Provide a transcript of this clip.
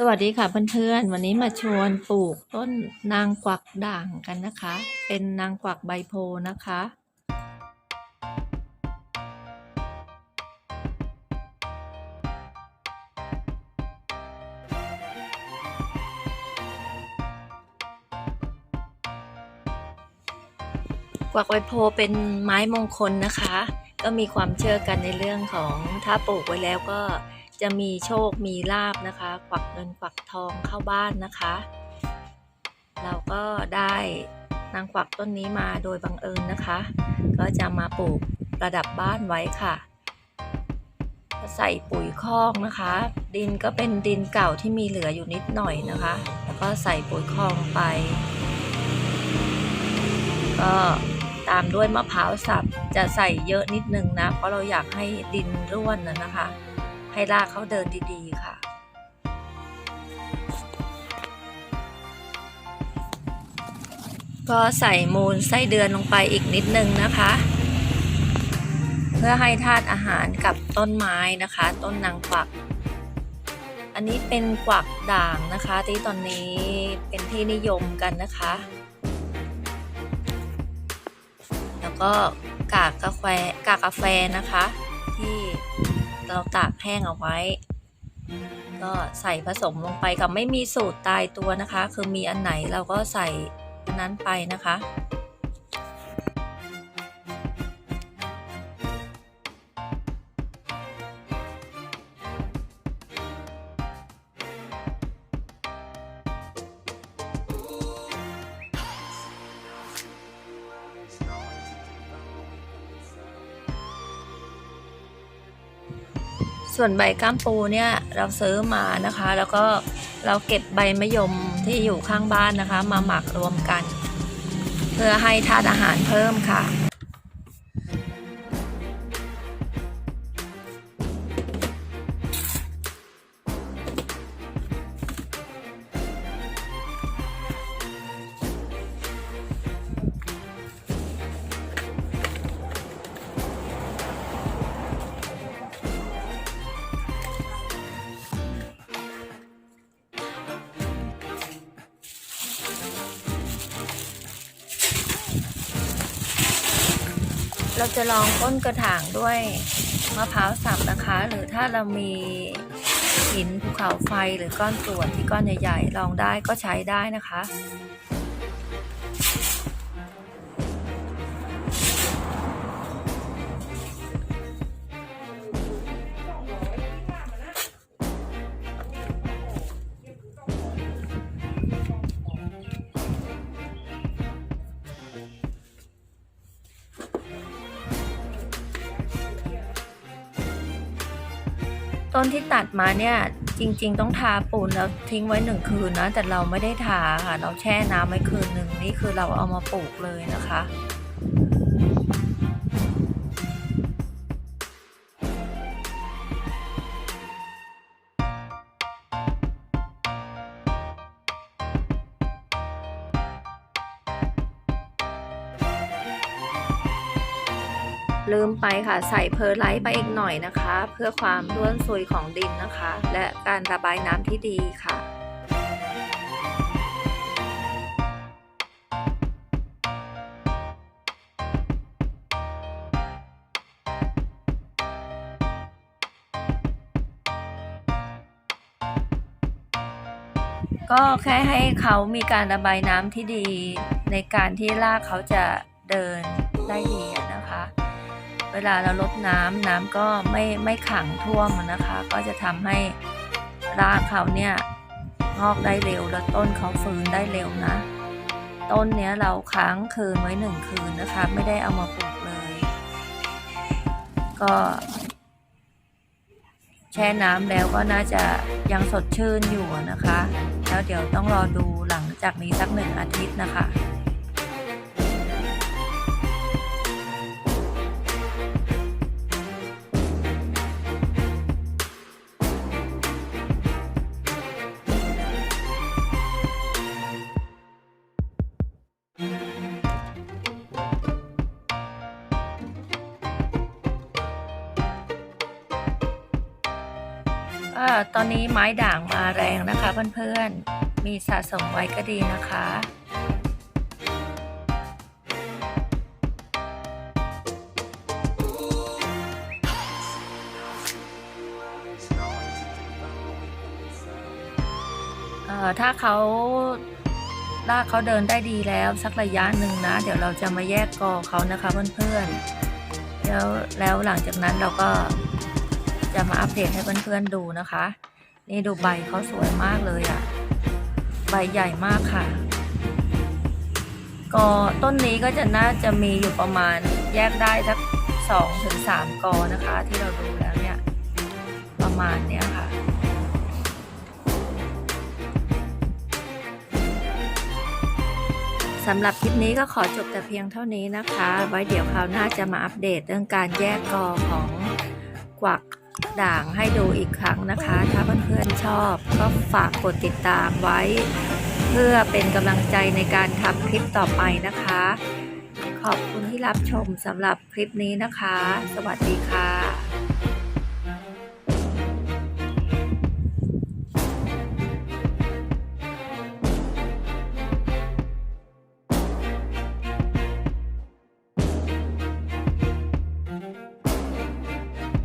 สวัสดีค่ะเพื่อนๆ วันนี้มาชวนปลูกต้นนางกวักด่างกันนะคะ เป็นนางกวักใบโพนะคะ กวักใบโพเป็นไม้มงคลนะคะ ก็มีความเชื่อกันในเรื่องของถ้าปลูกไว้แล้วก็ จะมีโชคมีลาบนะคะกวักเงินกวักทองเข้าบ้านนะคะ เราก็ได้นางกวักต้นนี้มาโดยบังเอิญนะคะ ก็จะมาปลูกประดับบ้านไว้ค่ะใส่ปุ๋ยคอกนะคะ ดินก็เป็นดินเก่าที่มีเหลืออยู่นิดหน่อยนะคะ แล้วก็ใส่ปุ๋ยคอกไป ก็ตามด้วยมะพร้าวสับจะใส่เยอะนิดนึงนะ เพราะเราอยากให้ดินร่วนนะนะคะ ให้รากเขาเดินดีๆค่ะ ก็ใส่มูลไส้เดือนลงไปอีกนิดนึงนะคะ เพื่อให้ธาตุอาหารกับต้นไม้นะคะ ต้นนางกวัก อันนี้เป็นกวักด่างนะคะ ที่ตอนนี้เป็นที่นิยมกันนะคะ แล้วก็กากกาแฟกากกาแฟนะคะที่ เราตากแห้งเอาไว้ ก็ใส่ผสมลงไปกับไม่มีสูตรตายตัวนะคะ คือมีอันไหนเราก็ใส่อันนั้นไปนะคะ ส่วนใบก้ามปูเนี่ยเราซื้อมานะคะ แล้วก็เราเก็บใบมะยมที่อยู่ข้างบ้านนะคะ มาหมักรวมกัน เพื่อให้ธาตุอาหารเพิ่มค่ะ เราจะลองก้นกระถางด้วยมะพร้าวสับนะคะ หรือถ้าเรามีหินภูเขาไฟหรือก้อนกรวดที่ก้อนใหญ่ๆลองได้ก็ใช้ได้นะคะ ต้นที่ตัดมาเนี่ยจริง ๆ ต้องทาปูนแล้วทิ้งไว้หนึ่งคืนนะ แต่เราไม่ได้ทาค่ะ เราแช่น้ำไว้คืนหนึ่งนี่คือเราเอามาปลูกเลยนะคะ ลืมไปค่ะใส่เพอร์ไลท์ไปอีกหน่อยนะคะ เพื่อความร่วนซุยของดินนะคะ และการระบายน้ำที่ดีค่ะก็แค่ให้เขามีการระบายน้ำที่ดี ในการที่รากเขาจะเดินได้ดีอะนะ เวลาเราลดน้ำน้ำก็ไม่ไม่ขังท่วมนะคะ ก็จะทำให้รากเขาเนี่ยงอกได้เร็วแล้วต้นเขาฟื้นได้เร็วนะ ต้นเนี้ยเราค้างคืนไว้หนึ่งคืนนะคะ ไม่ได้เอามาปลูกเลย ก็แช่น้ำแล้วก็น่าจะยังสดชื่นอยู่นะคะ แล้วเดี๋ยวต้องรอดูหลังจากนี้สักหนึ่งอาทิตย์นะคะ กเอ่อตอนนี้ไม้ด่างมาแรงนะคะเพื่อนๆ มีสะสมไว้ก็ดีนะคะเอ่อถ้าเขาลากเขาเดินได้ดีแล้วสักระยะหนึ่งนะ เดี๋ยวเราจะมาแยกกอเขานะคะเพื่อนๆแล้วแล้วหลังจากนั้นเราก็ จะมาอัปเดตให้เพื่อนๆดูนะคะ นี่ดูใบเขาสวยมากเลยอะ่ะ ใบใหญ่มากค่ะกอต้นนี้ก็จะน่าจะมีอยู่ประมาณแยกได้สักสองถึงสามกอนะคะ ที่เราดูแล้วเนี่ย ประมาณเนี้ยค่ะสำหรับคลิปนี้ก็ขอจบแต่เพียงเท่านี้นะคะ ไว้เดี๋ยวคราวหน้าจะมาอัปเดตเรื่องการแยกกอของกวัก ด่างให้ดูอีกครั้งนะคะ ถ้าเพื่อนๆชอบก็ฝากกดติดตามไว้ เพื่อเป็นกำลังใจในการทำคลิปต่อไปนะคะ ขอบคุณที่รับชมสำหรับคลิปนี้นะคะ สวัสดีค่ะ